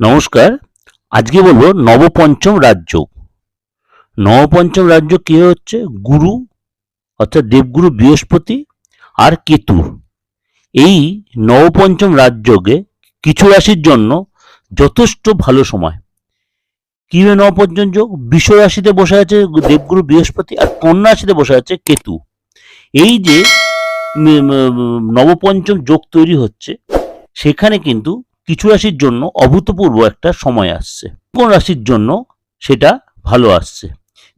নমস্কার। আজকে বলব নবপঞ্চম রাজ্য। নবপঞ্চম রাজ্য কে হচ্ছে? গুরু, অর্থাৎ দেবগুরু বৃহস্পতি আর কেতু। এই নবপঞ্চম রাজযোগে কিছু রাশির জন্য যথেষ্ট ভালো সময়। কীভাবে নবপঞ্চম যোগ? বিশ্ব রাশিতে বসে আছে দেবগুরু বৃহস্পতি আর কন্যা রাশিতে বসে আছে কেতু। এই যে নবপঞ্চম যোগ তৈরি হচ্ছে, সেখানে কিন্তু কিছু রাশির জন্য অভূতপূর্ব একটা সময় আসছে। কোন রাশির জন্য সেটা ভালো আসছে?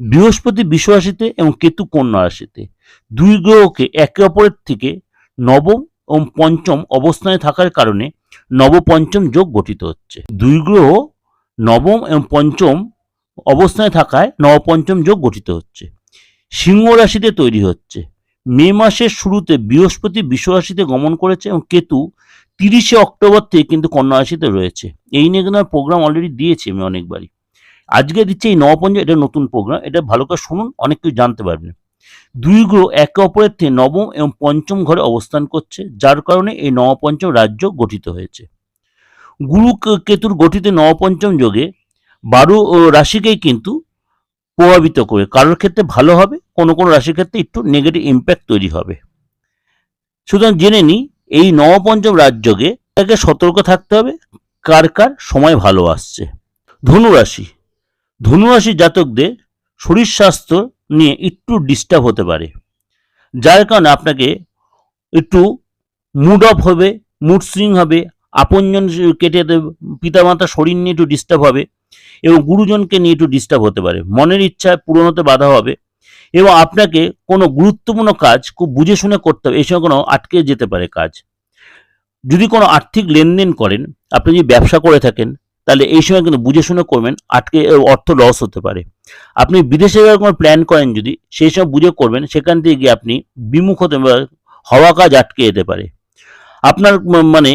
বৃহস্পতি রাশিতে এবং কেতু কন্যা রাশিতে। দুই গ্রহকে একে অপরের থেকে নবম এবং পঞ্চম অবস্থানে থাকার কারণে নবপঞ্চম যোগ গঠিত হচ্ছে। দুই গ্রহ নবম এবং পঞ্চম অবস্থানে থাকায় নবপঞ্চম যোগ গঠিত হচ্ছে। সিংহ রাশিতে তৈরি হচ্ছে। মে মাসের শুরুতে বৃহস্পতি বিশ্ব রাশিতে গমন করেছে এবং কেতু তিরিশে অক্টোবর থেকে কিন্তু কন্যা রাশিতে রয়েছে। এই নিয়ে কিন্তু প্রোগ্রাম অলরেডি দিয়েছি আমি অনেকবারই। আজকে দিচ্ছে এই নবপঞ্চ, এটা নতুন প্রোগ্রাম এটা ভালো করে শুনুন, অনেক কিছু জানতে পারবেন। দুই গ্রহ একে অপরের থেকে নবম এবং পঞ্চম ঘরে অবস্থান করছে, যার কারণে এই নবপঞ্চম রাজ্য গঠিত হয়েছে। গুরু কেতুর গঠিত নবপঞ্চম যোগে বারো রাশিকেই কিন্তু প্রভাবিত করে। কারোর ক্ষেত্রে ভালো হবে কোনো কোনো রাশির ক্ষেত্রে একটু নেগেটিভ ইম্প্যাক্ট তৈরি হবে। সুতরাং জেনে নিই, এই নবপঞ্চম রাজযোগে তাকে সতর্ক থাকতে হবে, কার কার সময় ভালো আসছে। ধনুরাশি ধনুরাশি জাতকদের শরীর স্বাস্থ্য নিয়ে একটু ডিস্টার্ব হতে পারে, যার কারণে আপনাকে একটু মুড অফ হবে মুড সুইং হবে, আপনজন কেটে দেবে পিতামাতার শরীর নিয়ে একটু ডিস্টার্ব হবে এবং গুরুজনকে নিয়ে একটু ডিস্টার্ব হতে পারে। মনের ইচ্ছা পূরণ হতে বাধা হবে এবং আপনাকে কোনো গুরুত্বপূর্ণ কাজ খুব বুঝে শুনে করতে হবে। এই সময় কোনো আটকে যেতে পারে কাজ। যদি কোনো আর্থিক লেনদেন করেন, আপনি যদি ব্যবসা করে থাকেন, তাহলে এই সময় কিন্তু বুঝে শুনে করবেন, আটকে অর্থ লস হতে পারে। আপনি বিদেশে যাওয়ার কোনো প্ল্যান করেন যদি, সেই সময় বুঝে করবেন, সেখান থেকে গিয়ে আপনি বিমুখ হতে হওয়া কাজ আটকে যেতে পারে। আপনার মানে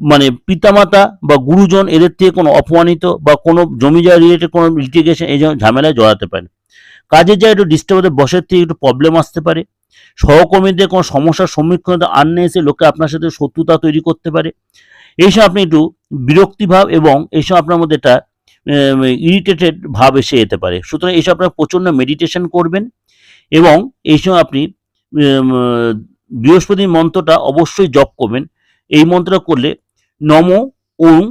মানে পিতামাতা বা গুরুজন এদের থেকে কোনো অপমানিত বা কোনো জমি জায়গা রিলেটেড কোনো লিটিগেশন এই ঝামেলায় জড়াতে পারে কাজের জায়গায় একটু ডিস্টার্ব হতে বসের থেকে একটু প্রবলেম আসতে পারে। সহকর্মীদের কোনো সমস্যার সম্মুখীন হতে আননে এসে লোকে আপনার সাথে শত্রুতা তৈরি করতে পারে। এইসব আপনি একটু বিরক্তিভাব এবং এইসব আপনার মধ্যে একটা ইরিটেটেড ভাব এসে যেতে পারে। সুতরাং এইসব আপনার প্রচণ্ড মেডিটেশন করবেন এবং এই সময় আপনি উম, বৃহস্পতির মন্ত্রটা অবশ্যই জপ করবেন। এই মন্ত্রটা করলে নম ওং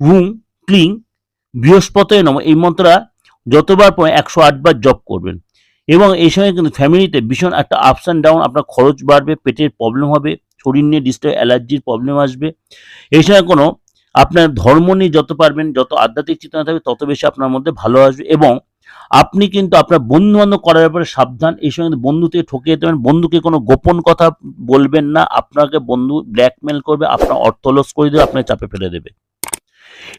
হুং ক্লিং বৃহস্পতয় নম এই মন্ত্রটা যতবার একশো আটবার জব করবেন। এবং এই সময় কিন্তু ফ্যামিলিতে ভীষণ একটা আপস অ্যান্ড ডাউন আপনার খরচ বাড়বে, পেটের প্রবলেম হবে, শরীর নিয়ে ডিস্টার্ব অ্যালার্জির প্রবলেম আসবে। এই সময় কোনো আপনার ধর্ম নিয়ে যত পারবেন, যত আধ্যাত্মিক চেতনা থাকবে, তত বেশি আপনার মধ্যে ভালো আসবে। এবং আপনি কিন্তু আপনার বন্ধু বান্ধব করার ব্যাপারে সাবধান। এই সময় কিন্তু বন্ধু থেকে ঠকে যেতে পারেন। বন্ধুকে কোনো গোপন কথা বলবেন না। আপনাকে বন্ধু ব্ল্যাকমেল করবে, আপনার অর্থ লস করে দেবে, আপনার চাপে ফেলে দেবে।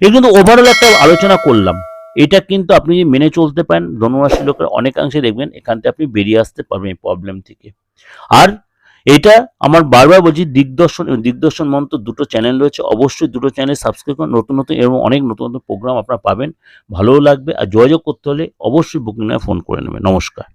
এই কিন্তু ওভারঅল একটা আলোচনা করলাম। এটা কিন্তু আপনি যদি মেনে চলতে পারেন। ধনুরাশি লোকের অনেকাংশে দেখবেন এখান থেকে আপনি বেরিয়ে আসতে পারবেন এই প্রবলেম থেকে। আর এটা আমার বারবার বলছি, দিগদর্শন এবং দিগদর্শন মন্ত্র দুটো চ্যানেল রয়েছে। অবশ্যই দুটো চ্যানেল সাবস্ক্রাইব করুন। নতুন নতুন এবং অনেক নতুন নতুন প্রোগ্রাম আপনারা পাবেন। ভালোও লাগবে। আর যোগাযোগ করতে হলে অবশ্যই বুকিং ফোন করে নেবেন। নমস্কার।